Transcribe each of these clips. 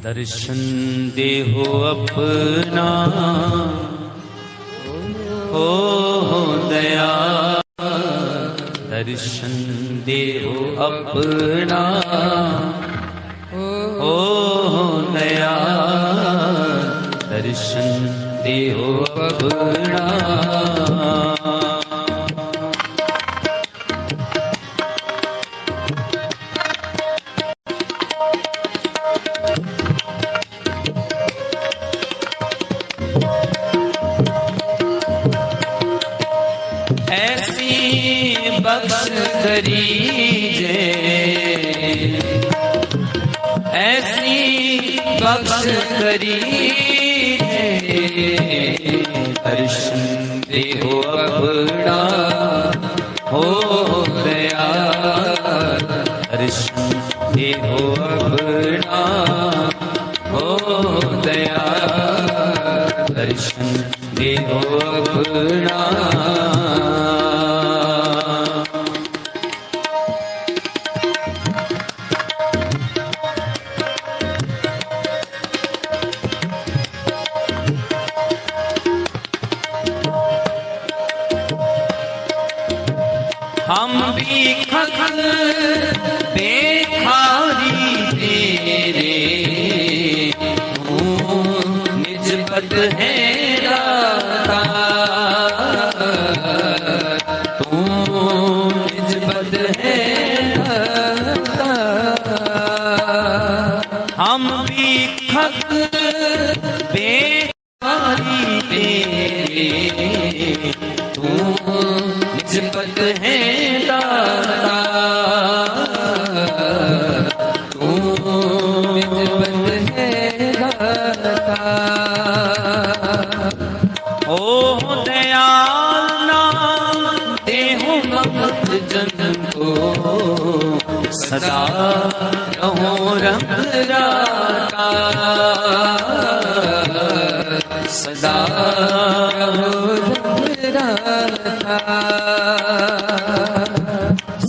ਦਰਸ਼ਨ ਦੇਹੋ ਆਪਣਾ। ਹੋ ਦਇਆ। ਦਰਸ਼ਨ ਦੇਹੋ ਆਪਣਾ। ਹੋ ਦਇਆ। ਦਰਸ਼ਨ ਦੇਹੋ ਆਪਣਾ। ਕਰੀ ਤੇ ਦਰਸ਼ਨ ਦੇਹੋ ਆਪਣਾ ਹੋ ਦਇਆ ਦਰਸ਼ਨ ਦੇਹੋ ਆਪਣਾ ਹੋ ਦਇਆ ਦਰਸ਼ਨ ਦੇਹੋ ਆਪਣਾ ਰਾਤਾ ਸਦਾ ਰਹੋ ਰਬ ਰਾਤਾ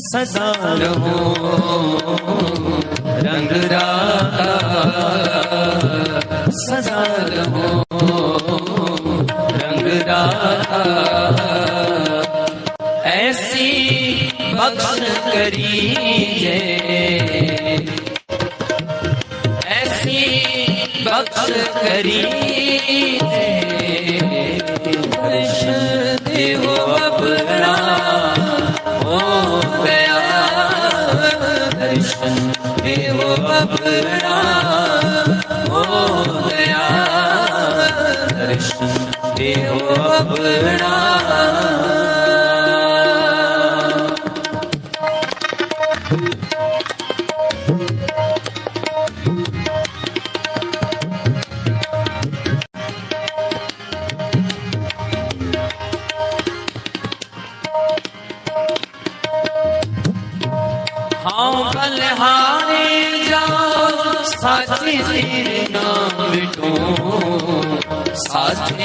ਸਦਾ ਰਹੋ ਰੰਗ ਰਾਤਾ ਸਦਾ ਰਹੋ ਰੰਗ ਰਾਤਾ ਐਸੀ ਬਖਸ਼ ਕਰੀ ਜੇ ਬਖਸ਼ ਕਰੀ ਦਰਸ਼ ਦੇਵੋ ਆਪਣਾ ਹੋ ਗਿਆ ਆਪਣਾ ਹੋ ਗਿਆ ਦਰਸ਼ਨ ਆਪਣਾ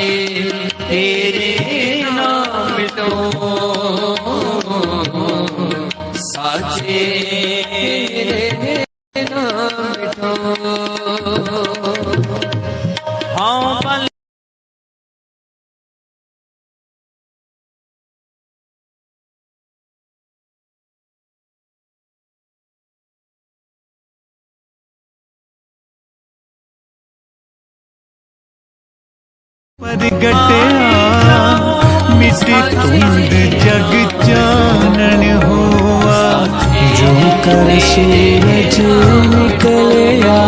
तेरे नाम मिटो ਪ੍ਰਗਟਿਆ ਮਿੱਟੀ ਤੁੰਦ ਜਗ ਚਾਨਣ ਹੋਆ ਜੋ ਕਰ ਸੂਰਜ ਨਿਕਲਿਆ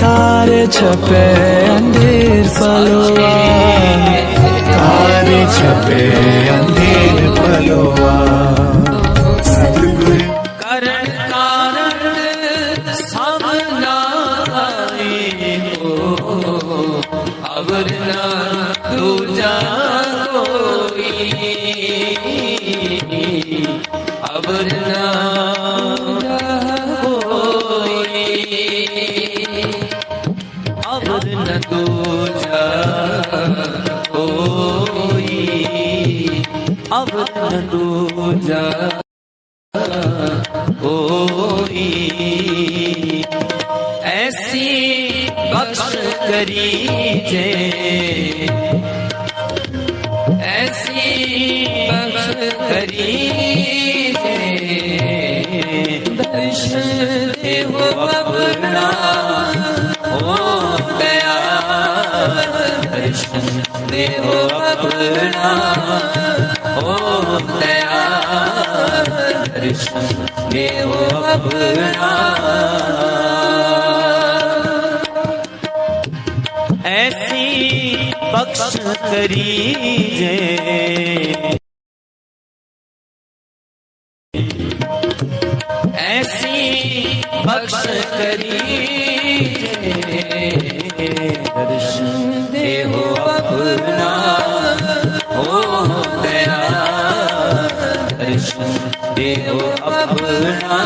ਤਾਰੇ ਛਪੇ ਅੰਧੇਰ ਪਲੋਆ ਤਾਰੇ ਛਪੇ ਅੰਧੇਰ ਪਲੋਆ ਅਵਰ ਨ ਦੂਜਾ ਕੋਈ ਅਵਰ ਨ ਦੂਜਾ ਕੋਈ ਐਸੀ ਬਖਸ਼ ਕਰੀ ਜੇ ਐਸੀ ਬਖਸ਼ ਕਰੀ ਆਪਣਾ ਹੋ ਗਿਆ ਦਰਸ਼ਨ ਦੇਵ ਆਪਣਾ। ਹੋ ਗਿਆ ਦਰਸ਼ਨ ਦੇਵ ਆਪਣਾ। ਐਸੀ ਬਖਸ਼ ਕਰੀ ਜੇ ਬਖਸ਼ ਕਰੀ ਦਰਸ਼ਨ ਦੇ ਹੋ ਆਪਣਾ ਹੋ ਤੇਰਾ ਦਰਸ਼ਨ ਦੇ ਹੋ ਆਪਣਾ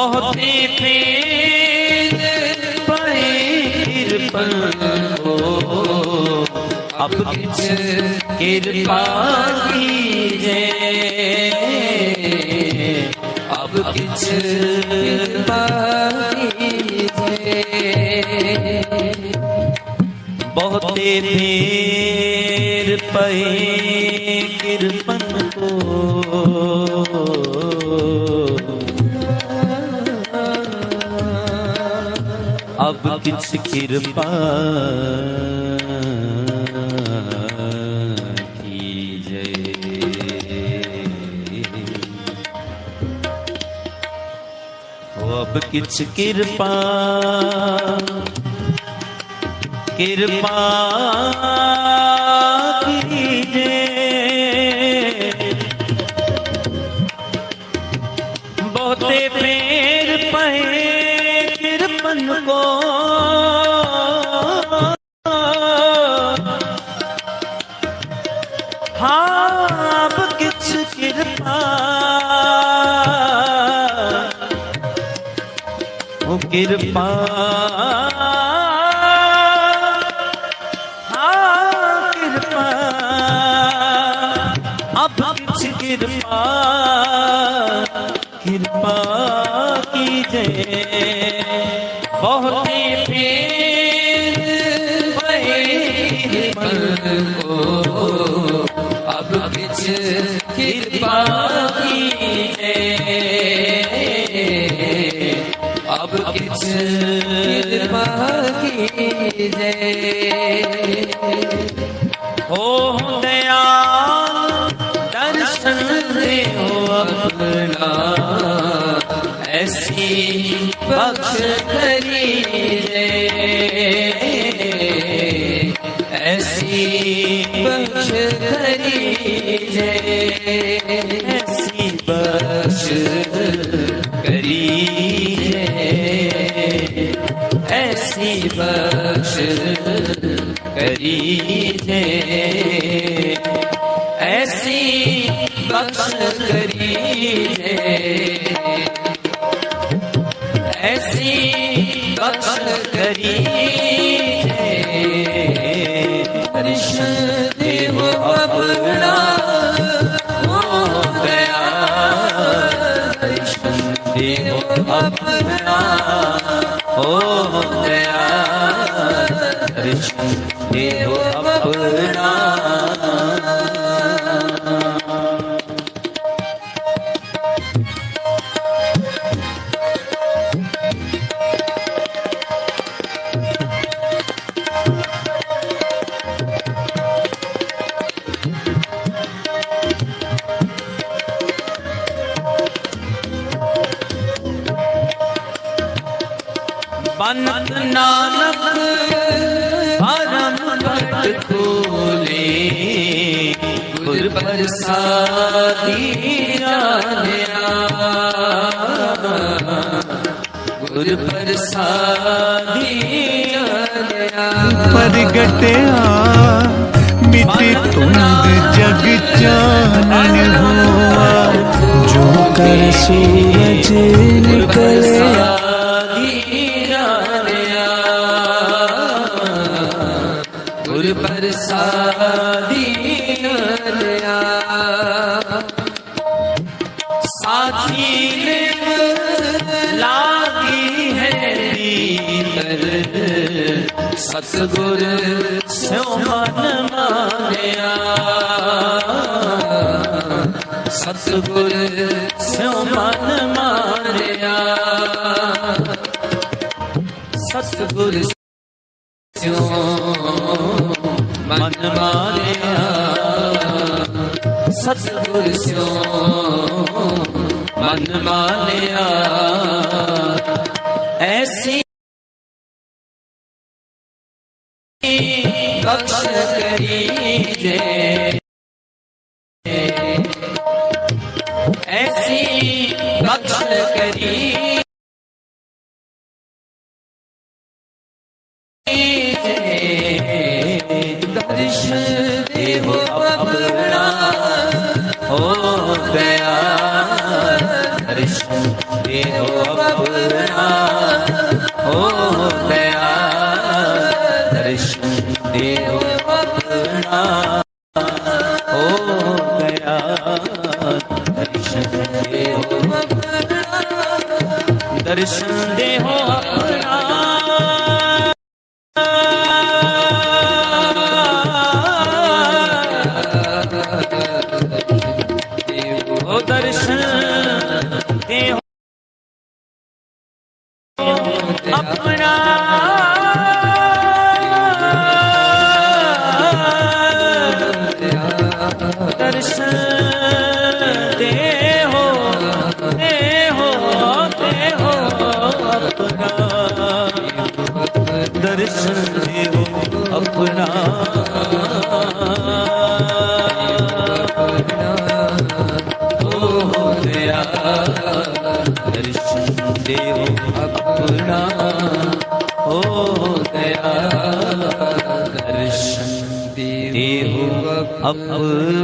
ਬਹੁਤੀ ਪੀਰ ਪਈ ਕਿਰਪਨ ਹੋ ਅਬ ਕਿਛ ਕਿਰਪਾ ਕੀਜੇ। ਅਬ ਕਿਛ ਕਿਰਪਾ ਕੀਜੇ। ਬਹੁਤੇ ਪੀਰ ਪਈ ਕਿਰਪਨ ਅਬ ਤਿਸ ਕਿਰਪਾ ਅਬ ਕਿਛ ਕਿਰਪਾ ਕਿਰਪਾ ਕਿਰਪਾ। ਹਾਂ ਕਿਰਪਾ। ਅਬ ਕਿਰਪਾ। ਕਿਰਪਾ ਕੀਜੇ। ਬਹੁਤੀ ਪੀਰ ਕਿਰਪਾ। vakit bir bakize ਹੋ ਹੁੰਦਿਆ ਦਰਸ਼ਨ ਦੇ ਹੋ ਆਪਣਾ ਐਸੀ ਬਖਸ਼ ਕਰੀਜੇ ਐਸੀ ਬਖਸ਼ ਕਰੀਜੇ ਐਸੀ ਬਖਸ਼ ऐसी बख्श करीजे ऐसी बख्श करीजे ऐसी बख्श करीजे कृष्ण देव अपना हो गया कृष्ण देव अपना Thank you. ਜਲਸਾ ਦੀਆਨਿਆ ਗੁਰ ਪ੍ਰਸਾਦੀਆਨਿਆ ਪ੍ਰਗਟਿਆ ਮਿਟੇ ਜਗ ਚਾਨਣ ਹੋਆ। ਜੋ ਕਰ ਸੂਰਜ ਸਤਗੁਰ ਸਿਉ ਮਨ ਮਾਨਿਆ। ਸਤਗੁਰ ਸਿਉ ਮਨ ਮਾਨਿਆ। ਸਤਗੁਰ ਸਿਉ ਮਨ ਮਾਰਿਆ ਸਤਗੁਰ ਸਿਉ ਮਨ ਮਾਨਿਆ। ਐਸੀ ਬਖਸ਼ ਕਰੀ ਜੇ ਐਸੀ ਉਹ ਦਰਸ਼ਨ ਦਰਸ਼ਨ ਦੇਹੋ ਆਪਣਾ